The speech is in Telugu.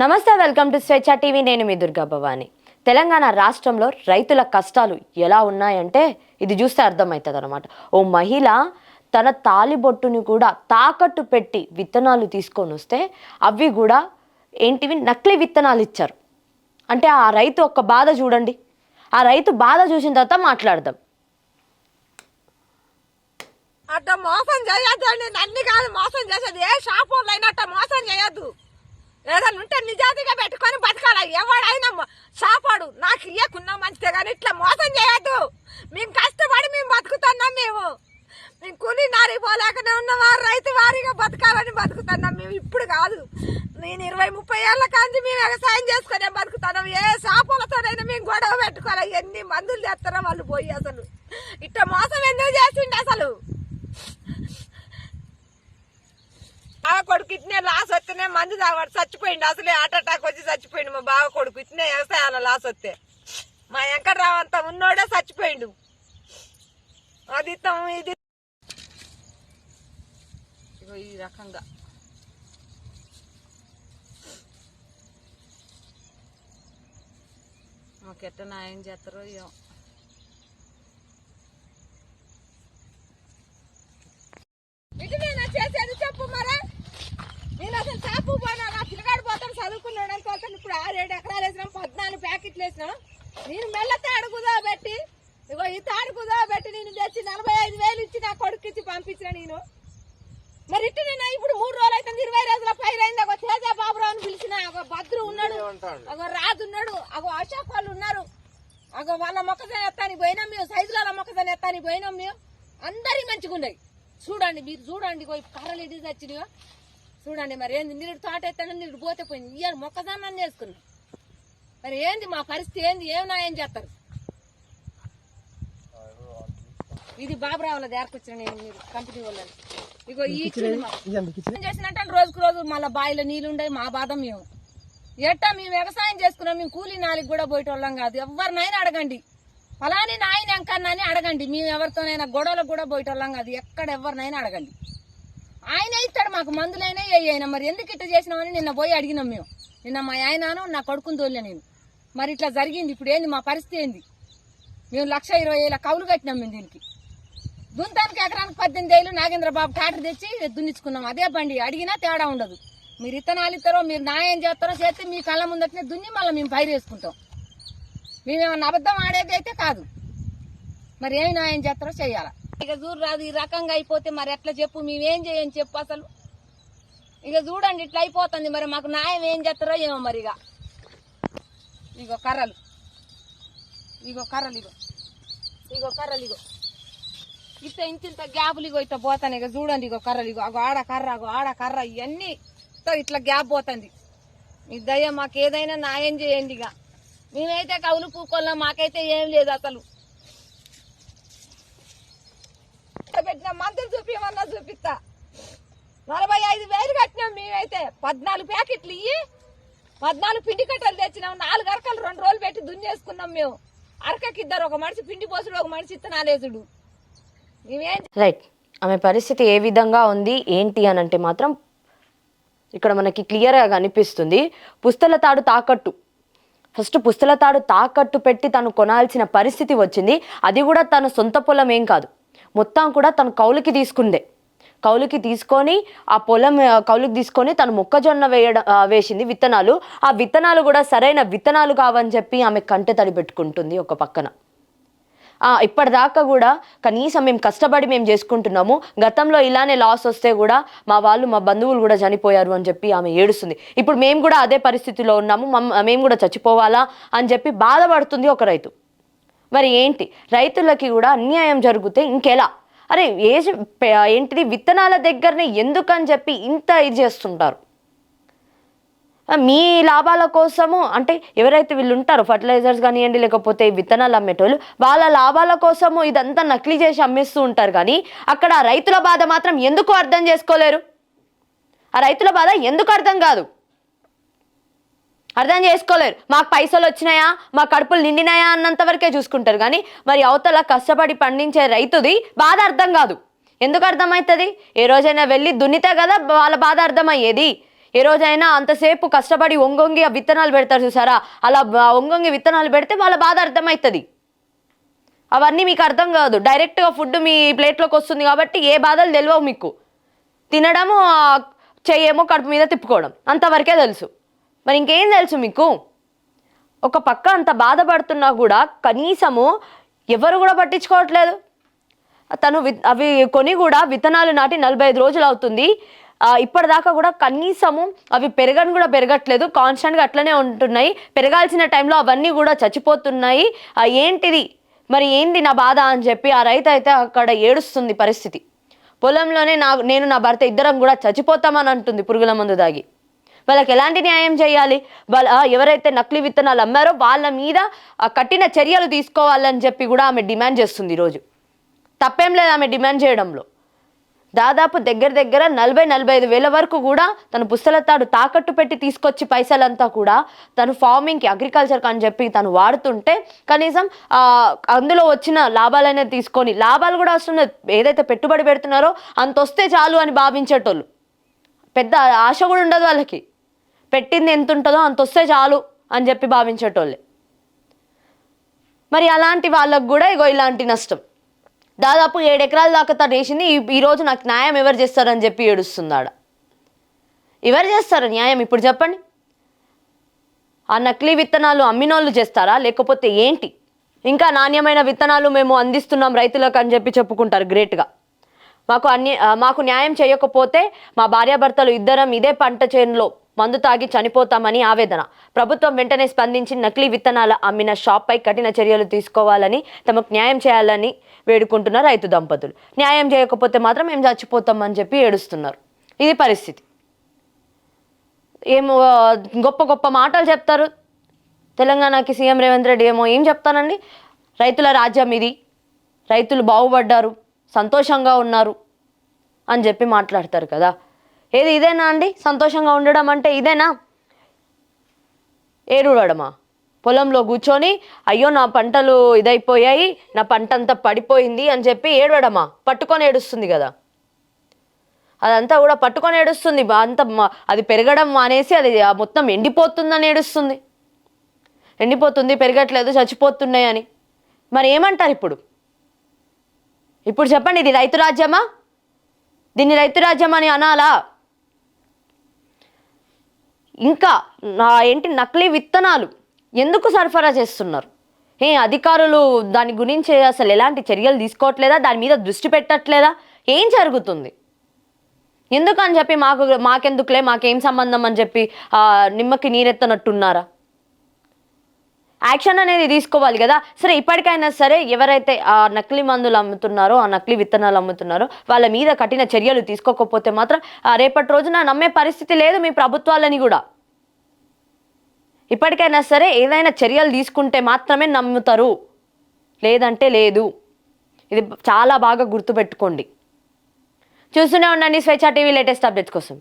నమస్తే వెల్కమ్ టు స్వేచ్ఛ టీవీ. నేను మీ దుర్గా భవాని. తెలంగాణ రాష్ట్రంలో రైతుల కష్టాలు ఎలా ఉన్నాయంటే ఇది చూస్తే అర్థమవుతుంది అనమాట ఓ మహిళ తన తాలిబొట్టుని కూడా తాకట్టు పెట్టి విత్తనాలు తీసుకొని వస్తే అవి కూడా ఏంటివి? నకిలీ విత్తనాలు ఇచ్చారు. అంటే ఆ రైతు ఒక్క బాధ చూడండి. ఆ రైతు బాధ చూసిన తర్వాత మాట్లాడదాం. అట్ట మోసం చేయొద్దు అండి నన్ను కాదు మోసం చేసేది. ఏ షాప్ వాళ్ళు అయినా అట్ట మోసం చేయొద్దు. ఏదైనా ఉంటే నిజాతిగా పెట్టుకొని బతకాల. ఎవడైనా సాపాడు. నాకు ఇయ్యకున్నా మంచిదే కానీ ఇట్లా మోసం చేయద్దు. మేము కష్టపడి మేము బతుకుతున్నాం మేము. మేము కూలి నారి పోలేకనే వారు రైతు వారిగా బతకాలని బతుకుతున్నాం మేము. ఇప్పుడు కాదు. నేను ఇరవై ముప్పై ఏళ్ళ కాంచి మేము వ్యవసాయం చేసుకునే బతుకుతున్నాం. ఏ షాపులతోనైనా మేము గొడవ పెట్టుకోవాలి? ఎన్ని మందులు చేస్తారో వాళ్ళు పోయి అసలు? ఇట్ట మోసం ఎందుకు చేసిండే అసలు? బావ కొడుకు ఇట్నే లాస్ వస్తేనే మందు తాగాడు. చచ్చిపోయిండు. అసలే హార్ట్ అటాక్ వచ్చి చచ్చిపోయిండు మా బావ కొడుకు. ఇట్నే వ్యవసాయాల లాస్ వస్తే. మా వెంకట్రావు అంతా ఉన్నోడే చచ్చిపోయిండు. అది ఇత్తం ఇది. ఈ రకంగా. మాకెట్ట న్యాయం చేస్తారో ఏమో ఇటు నేను చేసేది చెప్పు మరా నేను అసలు షాపు పోనా నా పోతాను చదువుకున్నాడు అనుకోతాను ఇప్పుడు ఆరేడు ఎకరాలు వేసినాం పద్నాలుగు ప్యాకెట్లు వేసినాం. నేను మెల్ల తాడు కుదా పెట్టి ఇగో ఈ తాడు కుదా పెట్టి నేను తెచ్చి నలభై ఐదు వేలు ఇచ్చి నా కొడుకు ఇచ్చి పంపించిన నేను. మరి ఇటు నేను ఇప్పుడు మూడు రోజులు అయితే ఇరవై రోజుల పైరు అయింది. అగో తేజ బాబురావు అని పిలిచిన అగో భద్రు ఉన్నాడు అగో రాజు ఉన్నాడు అగో అశోక్ వాళ్ళు ఉన్నారు. అగో వాళ్ళ మొక్కజొన్న ఎత్తానికి పోయినాం మేము సైజుల మొక్కజొన్న ఎత్తానికి పోయినాం మేము. అందరి మంచిగా ఉన్నాయి చూడండి మీరు చూడండి కర్రలు ఇది తెచ్చినాయో చూడండి మరి ఏంది నీరు తోట ఎత్తాను నీరు పోతే పోయింది. ఇయ్యాలి మొక్కజొన్న వేసుకున్నాం మరి ఏంది మా పరిస్థితి ఏంది? ఏం నాయం చేస్తారు? ఇది బాబురావుల దగ్గరకు నేను మీరు కంపెనీ వాళ్ళని? ఇగో ఈ చేసినట్టే రోజుకు రోజు మళ్ళీ బావిలో నీళ్ళు ఉండే మా బాధ మేము. ఎట్టా మేము వ్యవసాయం చేసుకున్నాం మేము కూలీ నాలుగు కూడా పోయేటోళ్ళం కాదు. ఎవరినైనా అడగండి. ఫలాని నాయన ఎంకన్నా అని అడగండి. మేము ఎవరితోనైనా గొడవలకు కూడా పోయేటోళ్ళం కాదు. ఎక్కడ ఎవరినైనా అడగండి. ఆయన ఇస్తాడు మాకు మందులైనా ఏ అయినా మరి ఎందుకు ఇట్లా చేసినామని నిన్న పోయి అడిగినాం మేము. నిన్న మా ఆయనను నా కొడుకుని తోలే నేను. మరి ఇట్లా జరిగింది ఇప్పుడు ఏంది మా పరిస్థితి ఏంది? మేము లక్ష ఇరవై వేల కౌలు కట్టినాం మేము దీనికి. దుంతానికి ఎకరానికి పద్దెనిమిది ఏళ్ళు నాగేంద్రబాబు ట్రాక్టర్ తెచ్చి దున్నించుకున్నాం అదే బండి అడిగినా తేడా ఉండదు. మీరు ఇత్తనాలు ఇస్తారో మీరు న్యాయం చేస్తారో చేస్తే మీ కళ్ళ ముందటనే దున్ని మళ్ళీ మేము పైరు వేసుకుంటాం. మేమేమన్నా అబద్ధం ఆడేది అయితే కాదు. మరి ఏమి న్యాయం చేస్తారో చేయాలా ఇక చూడు రాదు ఈ రకంగా అయిపోతే మరి ఎట్లా చెప్పు? మేమేం చేయని చెప్పు అసలు. ఇక చూడండి ఇట్లా అయిపోతుంది మరి. మాకు న్యాయం ఏం చేస్తారో ఏమో మరి ఇక. ఇగో కర్రలు. ఇగో కర్రలు ఇగో. ఇగో కర్రలు ఇగో. ఇట్ట ఇంత ఇంత గ్యాపులు ఇగో ఇట్లా పోతాను ఇక చూడండి ఇగో కర్రలు ఇగో. అగో ఆడ కర్ర అగో ఆడ కర్ర ఇవన్నీ ఇట్లా ఇట్లా గ్యాప్ పోతుంది. మీ దయ్య మాకు ఏదైనా న్యాయం చేయండి ఇక. మేమైతే కవులు పూకోళ్ళం మాకైతే ఏం లేదు అసలు. పెట్టిన మందులు చూపించమన్నా చూపిస్తా. నలభై ఐదు వేలు కట్టినాం మేమైతే. పద్నాలుగు ప్యాకెట్లు ఇయ్యి పద్నాలుగు పిండి కట్టలు తెచ్చినాం నాలుగు అరకలు రెండు రోజులు పెట్టి దున్నేసుకున్నాం మేము. అరకకి ఇద్దరు ఒక మనిషి పిండి పోసుడు ఒక మనిషి ఇత్తనాలేసుడు. మేమేం రైట్ ఆమె పరిస్థితి ఏ విధంగా ఉంది ఏంటి అని అంటే మాత్రం ఇక్కడ మనకి క్లియర్గా కనిపిస్తుంది. పుస్తల తాడు తాకట్టు. ఫస్ట్ పుస్తల తాడు తాకట్టు పెట్టి తను కొనాల్సిన పరిస్థితి వచ్చింది. అది కూడా తన సొంత పొలం ఏం కాదు. మొత్తం కూడా తను కౌలుకి తీసుకుందే. కౌలుకి తీసుకొని ఆ పొలం కౌలుకి తీసుకొని తను మొక్కజొన్న వేయడం వేసింది విత్తనాలు. ఆ విత్తనాలు కూడా సరైన విత్తనాలు కావని చెప్పి ఆమె కంటె తడి పెట్టుకుంటుంది ఒక పక్కన. ఇప్పటిదాకా కూడా కనీసం మేము కష్టపడి మేము చేసుకుంటున్నాము. గతంలో ఇలానే లాస్ వస్తే కూడా మా వాళ్ళు మా బంధువులు కూడా చనిపోయారు అని చెప్పి ఆమె ఏడుస్తుంది. ఇప్పుడు మేము కూడా అదే పరిస్థితిలో ఉన్నాము. మమ్మ- మేము కూడా చచ్చిపోవాలా అని చెప్పి బాధపడుతుంది ఒక రైతు. మరి ఏంటి? రైతులకి కూడా అన్యాయం జరిగితే ఇంకెలా? అరే ఏ ఏంటిది? విత్తనాల దగ్గరనే ఎందుకని చెప్పి ఇంత ఇది చేస్తుంటారు? మీ లాభాల కోసము అంటే ఎవరైతే వీళ్ళు ఉంటారో ఫర్టిలైజర్స్ కానివ్వండి లేకపోతే విత్తనాలు అమ్మేటోళ్ళు వాళ్ళ లాభాల కోసము ఇదంతా నకిలీ చేసి అమ్మేస్తూ ఉంటారు కానీ అక్కడ రైతుల బాధ మాత్రం ఎందుకు అర్థం చేసుకోలేరు? ఆ రైతుల బాధ ఎందుకు అర్థం కాదు? అర్థం చేసుకోలేరు. మాకు పైసలు వచ్చినాయా? మా కడుపులు నిండినాయా అన్నంత వరకే చూసుకుంటారు. కానీ మరి అవతల కష్టపడి పండించే రైతుది బాధ అర్థం కాదు. ఎందుకు అర్థమవుతుంది? ఏ రోజైనా వెళ్ళి దున్నితే కదా వాళ్ళ బాధ అర్థమయ్యేది. ఏ రోజైనా అంతసేపు కష్టపడి ఒంగొంగి ఆ విత్తనాలు పెడతారు చూసారా? అలా ఒంగొంగి విత్తనాలు పెడితే వాళ్ళ బాధ అర్థమవుతుంది. అవన్నీ మీకు అర్థం కాదు. డైరెక్ట్గా ఫుడ్ మీ ప్లేట్లోకి వస్తుంది కాబట్టి ఏ బాధలు తెలియవు మీకు. తినడము ఆ, చెయ్యేమో కడుపు మీద తిప్పుకోవడం. అంతవరకే తెలుసు. మరి ఇంకేం తెలుసు మీకు? ఒక పక్క అంత బాధపడుతున్నా కూడా కనీసము ఎవరు కూడా పట్టించుకోవట్లేదు. తను వి అవి కొని కూడా విత్తనాలు నాటి నలభై ఐదు రోజులు అవుతుంది. ఇప్పటిదాకా కూడా కనీసము అవి పెరగని కూడా పెరగట్లేదు. కాన్స్టెంట్గా అట్లనే ఉంటున్నాయి. పెరగాల్సిన టైంలో అవన్నీ కూడా చచ్చిపోతున్నాయి. ఏంటిది? మరి ఏంది నా బాధ అని చెప్పి ఆ రైతు అయితే అక్కడ ఏడుస్తుంది పరిస్థితి. పొలంలోనే నా నేను నా భర్త ఇద్దరం కూడా చచ్చిపోతామని అంటుంది పురుగుల మందు దాగి. వాళ్ళకి ఎలాంటి న్యాయం చేయాలి? వాళ్ళ ఎవరైతే నకిలీ విత్తనాలు అమ్మారో వాళ్ళ మీద ఆ, కఠిన చర్యలు తీసుకోవాలని చెప్పి కూడా ఆమె డిమాండ్ చేస్తుంది ఈరోజు. తప్పేం లేదు ఆమె డిమాండ్ చేయడంలో. దాదాపు దగ్గర దగ్గర నలభై నలభై ఐదు వేల వరకు కూడా తన పుస్తల తాడు తాకట్టు పెట్టి తీసుకొచ్చి పైసలంతా కూడా తను ఫార్మింగ్కి అగ్రికల్చర్కి అని చెప్పి తను వాడుతుంటే కనీసం అందులో వచ్చిన లాభాలనే తీసుకొని లాభాలు కూడా వస్తున్నాయి. ఏదైతే పెట్టుబడి పెడుతున్నారో అంత వస్తే చాలు అని భావించేటోళ్ళు. పెద్ద ఆశ కూడా ఉండదు వాళ్ళకి. పెట్టింది ఎంత ఉంటుందో అంత వస్తే చాలు అని చెప్పి భావించేటోళ్ళే. మరి అలాంటి వాళ్ళకు కూడా ఇగో ఇలాంటి నష్టం. దాదాపు ఏడు ఎకరాల దాకా తను వేసింది ఈరోజు నాకు న్యాయం ఎవరు చేస్తారని చెప్పి ఏడుస్తున్నాడు ఎవరు చేస్తారు న్యాయం ఇప్పుడు చెప్పండి. ఆ నకిలీ విత్తనాలు అమ్మినోళ్ళు చేస్తారా? లేకపోతే ఏంటి? ఇంకా నాణ్యమైన విత్తనాలు మేము అందిస్తున్నాం రైతులకు అని చెప్పి చెప్పుకుంటారు గ్రేట్గా. మాకు అన్ని మాకు న్యాయం చేయకపోతే మా భార్యాభర్తలు ఇద్దరం ఇదే పంట చేనులో మందు తాగి చనిపోతామని ఆవేదన. ప్రభుత్వం వెంటనే స్పందించి నకిలీ విత్తనాల అమ్మిన షాప్పై కఠిన చర్యలు తీసుకోవాలని తమకు న్యాయం చేయాలని వేడుకుంటున్న రైతు దంపతులు. న్యాయం చేయకపోతే మాత్రం మేము చచ్చిపోతామని చెప్పి ఏడుస్తున్నారు. ఇది పరిస్థితి. ఏమో గొప్ప గొప్ప మాటలు చెప్తారు. తెలంగాణకి సీఎం రేవంత్ రెడ్డి ఏమో ఏం చెప్తానండి? రైతుల రాజ్యం ఇది. రైతులు బాగుపడ్డారు. సంతోషంగా ఉన్నారు అని చెప్పి మాట్లాడతారు కదా. ఏది ఇదేనా అండి? సంతోషంగా ఉండడం అంటే ఇదేనా? ఏరుడమా పొలంలో కూర్చొని అయ్యో నా పంటలు ఇదైపోయాయి నా పంట అంతా పడిపోయింది అని చెప్పి ఏడవడమా పట్టుకొని ఏడుస్తుంది కదా. అదంతా కూడా పట్టుకొని ఏడుస్తుంది. బా- అంత అది పెరగడం మానేసి అది మొత్తం ఎండిపోతుందని ఏడుస్తుంది. ఎండిపోతుంది పెరగట్లేదు చచ్చిపోతున్నాయి అని. మరి ఏమంటారు ఇప్పుడు? ఇప్పుడు చెప్పండి ఇది రైతు రాజ్యమా? దీన్ని రైతు రాజ్యం అని అనాలా? ఇంకా నా ఏంటి నకిలీ విత్తనాలు ఎందుకు సరఫరా చేస్తున్నారు? ఏ అధికారులు దాని గురించి అసలు ఎలాంటి చర్యలు తీసుకోవట్లేదా? దాని మీద దృష్టి పెట్టట్లేదా? ఏం జరుగుతుంది? ఎందుకని చెప్పి మాకు మాకెందుకులే? మాకేం సంబంధం అని చెప్పి నిమ్మకి నీరెత్తనట్టున్నారా? యాక్షన్ అనేది తీసుకోవాలి కదా. సరే ఇప్పటికైనా సరే ఎవరైతే ఆ నకిలీ మందులు అమ్ముతున్నారో ఆ నకిలీ విత్తనాలు అమ్ముతున్నారో వాళ్ళ మీద కఠిన చర్యలు తీసుకోకపోతే మాత్రం రేపటి రోజున నమ్మే పరిస్థితి లేదు మీ ప్రభుత్వాలని కూడా. ఇప్పటికైనా సరే ఏదైనా చర్యలు తీసుకుంటే మాత్రమే నమ్ముతారు. లేదంటే లేదు. ఇది చాలా బాగా గుర్తుపెట్టుకోండి. చూస్తూనే ఉండండి స్వేచ్ఛ టీవీ లేటెస్ట్ అప్డేట్స్ కోసం.